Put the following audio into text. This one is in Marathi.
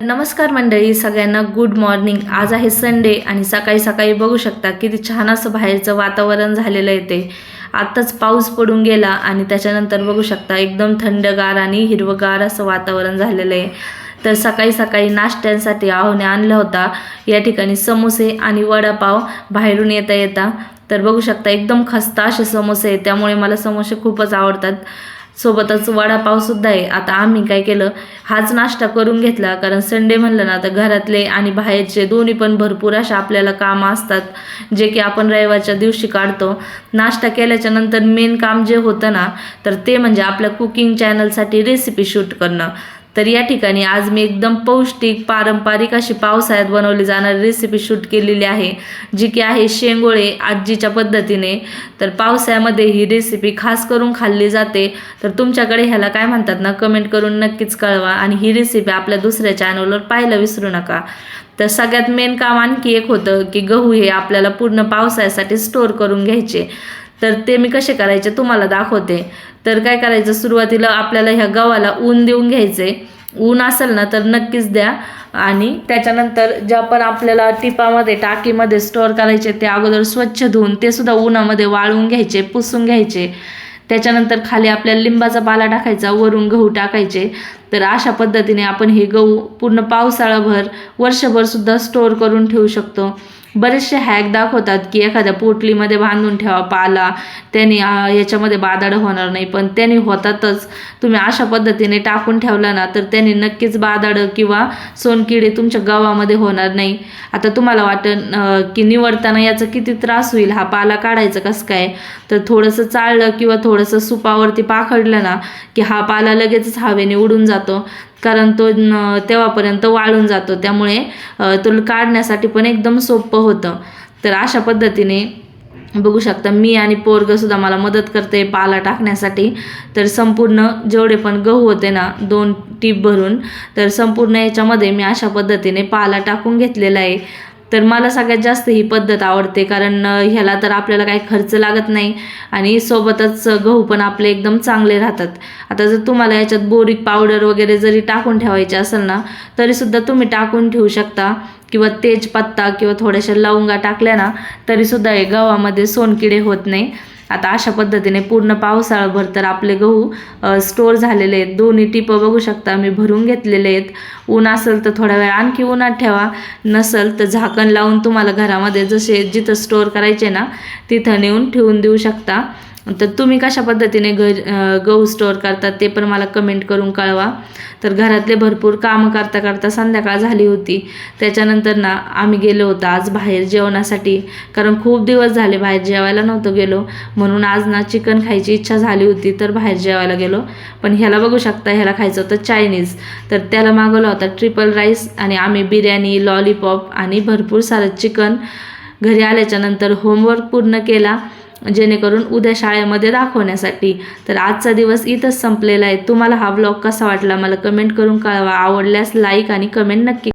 नमस्कार मंडळी सगळ्यांना गुड मॉर्निंग आज आहे संडे आणि सकाळी सकाळी बघू शकता किती छान असं बाहेरचं वातावरण झालेलं आहे ते. आत्ताच पाऊस पडून गेला आणि त्याच्यानंतर बघू शकता एकदम थंडगार आणि हिरवगार असं वातावरण झालेलं आहे. तर सकाळी सकाळी नाश्त्यांसाठी आहोने आणला होता. या ठिकाणी समोसे आणि वडापाव बाहेरून येता येता. तर बघू शकता एकदम खस्ता असे समोसे आहेत त्यामुळे मला समोसे खूपच आवडतात. सोबतच वडापावसुद्धा आहे. आता आम्ही काय केलं हाच नाश्ता करून घेतला. कारण संडे म्हणलं ना तर घरातले आणि बाहेरचे दोन्ही पण भरपूर अशा आपल्याला कामं असतात जे की आपण रविवारच्या दिवशी काढतो. नाश्ता केल्याच्यानंतर मेन काम जे होतं ना तर ते म्हणजे आपल्या कुकिंग चॅनलसाठी रेसिपी शूट करणं. तर या ठिकाणी आज मी एकदम पौष्टिक पारंपरिक अशी पावसाळ्यात बनवली जाणारी रेसिपी शूट केलेली आहे जी की आहे शेंगोळे आजीच्या पद्धतीने. तर पावसाळ्यामध्ये ही रेसिपी खास करून खाल्ली जाते. तर तुमच्याकडे ह्याला काय म्हणतात ना कमेंट करून नक्कीच कळवा आणि ही रेसिपी आपल्या दुसऱ्या चॅनलवर पाहायला विसरू नका. तर सगळ्यात मेन काम आणखी एक होतं की गहू हे आपल्याला पूर्ण पावसाळ्यासाठी स्टोअर करून घ्यायचे. तर ते मी कसे करायचे तुम्हाला दाखवते. तर काय करायचं सुरुवातीला आपल्याला ह्या गव्हाला ऊन देऊन घ्यायचे. ऊन असेल ना तर नक्कीच द्या. आणि त्याच्यानंतर ज्या पण आपल्याला टिपामध्ये टाकीमध्ये स्टोअर करायचे ते अगोदर स्वच्छ धुवून ते सुद्धा उन्हामध्ये वाळवून घ्यायचे पुसून घ्यायचे. त्याच्यानंतर खाली आपल्याला लिंबाचा पाला टाकायचा वरून गहू टाकायचे. तर अशा पद्धतीने आपण हे गहू पूर्ण पावसाळाभर वर्षभरसुद्धा स्टोअर करून ठेवू शकतो. बरेचसे हॅक दाखवतात की एखाद्या पोटलीमध्ये बांधून ठेवा पाला. त्याने याच्यामध्ये बादाड होणार नाही. पण त्याने होतातच. तुम्ही अशा पद्धतीने टाकून ठेवला ना तर त्याने नक्कीच बादाड किंवा सोनकिडे तुमच्या गव्हामध्ये होणार नाही. आता तुम्हाला वाटन की निवडताना याचा किती त्रास होईल? हा पाला काढायचा कसं काय? तर थोडंसं चाळलं किंवा थोडंसं सुपावरती पाखडलं ना की हा पाला लगेचच हवेने उडून जातो. कारण तो न- तेव्हापर्यंत वाळून जातो. त्यामुळे तो काढण्यासाठी पण एकदम सोपं होतं. तर अशा पद्धतीने बघू शकता मी आणि पोरगंसुद्धा मला मदत करते पाला टाकण्यासाठी. तर संपूर्ण जेवढे पण गहू होते ना दोन टीप भरून तर संपूर्ण याच्यामध्ये मी अशा पद्धतीने पाला टाकून घेतलेला आहे. तर मला सगळ्यात जास्त ही पद्धत आवडते कारण ह्याला तर आपल्याला काही खर्च लागत नाही आणि सोबतच गहू पण आपले एकदम चांगले राहतात. आता जर तुम्हाला याच्यात बोरिक पावडर वगैरे जरी टाकून ठेवायचे असेल ना तरीसुद्धा तुम्ही टाकून ठेवू शकता. किंवा तेजपत्ता किंवा थोड्याशा लवंगा टाकल्या ना तरीसुद्धा हे गव्हामध्ये सोनकिडे होत नाही. आता अशा पद्धतीने पूर्ण पावसाळाभर तर आपले गहू स्टोअर झालेले आहेत. दोन्ही टिपं बघू शकता मी भरून घेतलेले आहेत. ऊन असेल तर थोडा वेळ आणखी उन्हात ठेवा. नसेल तर झाकण लावून तुम्हाला घरामध्ये जसे जिथं स्टोअर करायचे ना तिथं नेऊन ठेवून देऊ शकता. तर तुम्ही कशा पद्धतीने घर गहू स्टोअर करतात ते पण मला कमेंट करून कळवा. तर घरातले भरपूर कामं करता करता संध्याकाळ झाली होती. त्याच्यानंतर ना आम्ही गेलो होतो आज बाहेर जेवणासाठी. कारण खूप दिवस झाले बाहेर जेवायला नव्हतं गेलो. म्हणून आज ना चिकन खायची इच्छा झाली होती तर बाहेर जेवायला गेलो. पण ह्याला बघू शकता ह्याला खायचं होतं चायनीज तर त्याला मागवला होता ट्रिपल राईस आणि आम्ही बिर्याणी लॉलीपॉप आणि भरपूर सारं चिकन घरी आल्याच्यानंतर होमवर्क पूर्ण केला. जेणेकरून उद्या शाळेमध्ये दाखवण्यासाठी. तर आजचा दिवस इथंच संपलेला आहे. तुम्हाला हा ब्लॉग कसा वाटला? मला कमेंट करून कळवा. आवडल्यास लाईक आणि कमेंट नक्की